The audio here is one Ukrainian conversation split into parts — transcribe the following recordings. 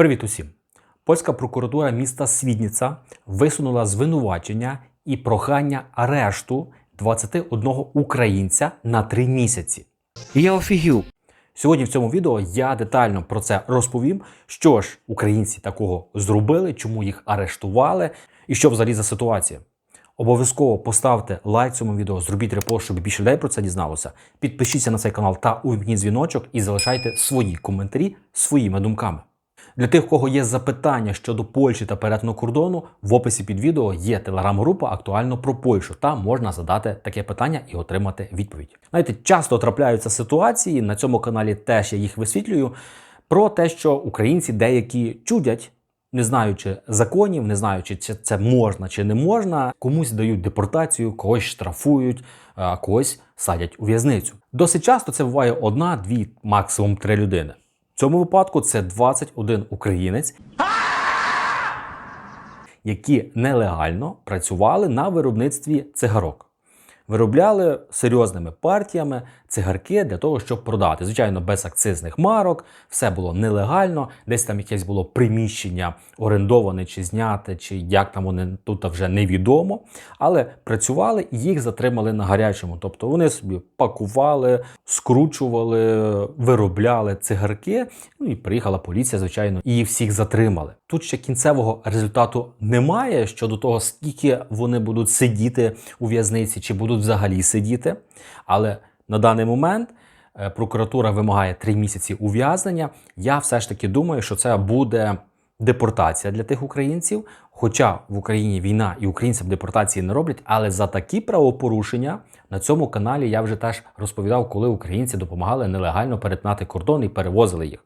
Привіт усім! Польська прокуратура міста Свідніца висунула звинувачення і прохання арешту 21 українця на 3 місяці. Я офігів. Сьогодні в цьому відео я детально про це розповім, що ж українці такого зробили, чому їх арештували і що взагалі за ситуація. Обов'язково поставте лайк цьому відео, зробіть репост, щоб більше людей про це дізналося. Підпишіться на цей канал та увімкніть дзвіночок і залишайте свої коментарі своїми думками. Для тих, у кого є запитання щодо Польщі та перетину кордону, в описі під відео є телеграм-група актуально про Польщу. Там можна задати таке питання і отримати відповідь. Знаєте, часто трапляються ситуації на цьому каналі. Теж я їх висвітлюю про те, що українці деякі чудять. Не знаючи законів, не знаючи, чи це можна чи не можна, комусь дають депортацію, когось штрафують, когось садять у в'язницю. Досить часто це буває одна, дві, максимум три людини. Цьому випадку це 21 українець, які нелегально працювали на виробництві цигарок. Виробляли серйозними партіями цигарки для того, щоб продати. Звичайно, без акцизних марок, все було нелегально, десь там якесь було приміщення орендоване чи зняте, чи як там вони тут вже невідомо. Але працювали і їх затримали на гарячому. Тобто вони собі пакували, скручували, виробляли цигарки. Ну і приїхала поліція, звичайно, і всіх затримали. Тут ще кінцевого результату немає щодо того, скільки вони будуть сидіти у в'язниці, чи будуть взагалі сидіти. Але на даний момент е, прокуратура вимагає три місяці ув'язнення. Я все ж таки думаю, що це буде депортація для тих українців. Хоча в Україні війна і українцям депортації не роблять, але за такі правопорушення на цьому каналі я вже теж розповідав, коли українці допомагали нелегально перетнати кордон і перевозили їх.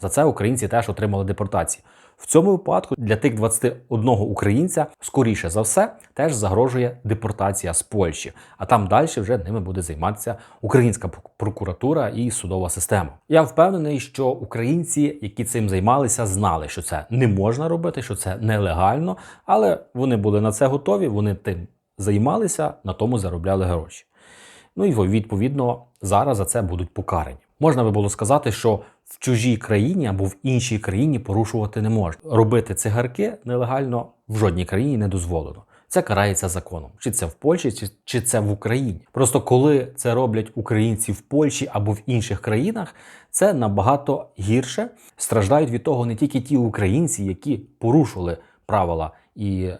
За це українці теж отримали депортації. В цьому випадку для тих 21 українця, скоріше за все, теж загрожує депортація з Польщі, а там далі вже ними буде займатися українська прокуратура і судова система. Я впевнений, що українці, які цим займалися, знали, що це не можна робити, що це нелегально, але вони були на це готові. Вони тим займалися, на тому заробляли гроші. Ну і відповідно зараз за це будуть покарані. Можна би було сказати, що в чужій країні або в іншій країні порушувати не можна. Робити цигарки нелегально в жодній країні не дозволено. Це карається законом. Чи це в Польщі, чи, чи це в Україні. Просто коли це роблять українці в Польщі або в інших країнах, це набагато гірше. Страждають від того не тільки ті українці, які порушили правила і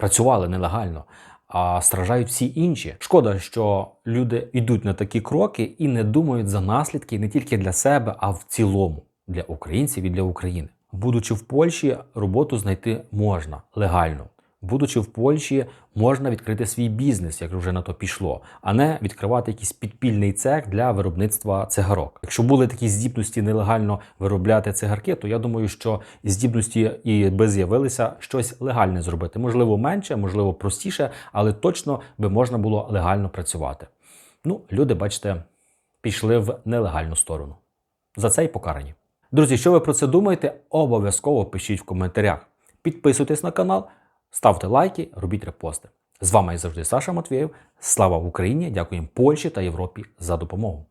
працювали нелегально, а страждають всі інші. Шкода, що люди йдуть на такі кроки і не думають за наслідки не тільки для себе, а в цілому для українців і для України. Будучи в Польщі, роботу знайти можна легально. Будучи в Польщі, можна відкрити свій бізнес, як вже на то пішло, а не відкривати якийсь підпільний цех для виробництва цигарок. Якщо були такі здібності нелегально виробляти цигарки, то я думаю, що здібності і би з'явилися щось легальне зробити. Можливо, менше, можливо, простіше, але точно би можна було легально працювати. Ну, люди, бачите, пішли в нелегальну сторону. За це й покарані. Друзі, що ви про це думаєте? Обов'язково пишіть в коментарях. Підписуйтесь на канал. Ставте лайки, робіть репости. З вами завжди Саша Матвєєв. Слава Україні! Дякуємо Польщі та Європі за допомогу.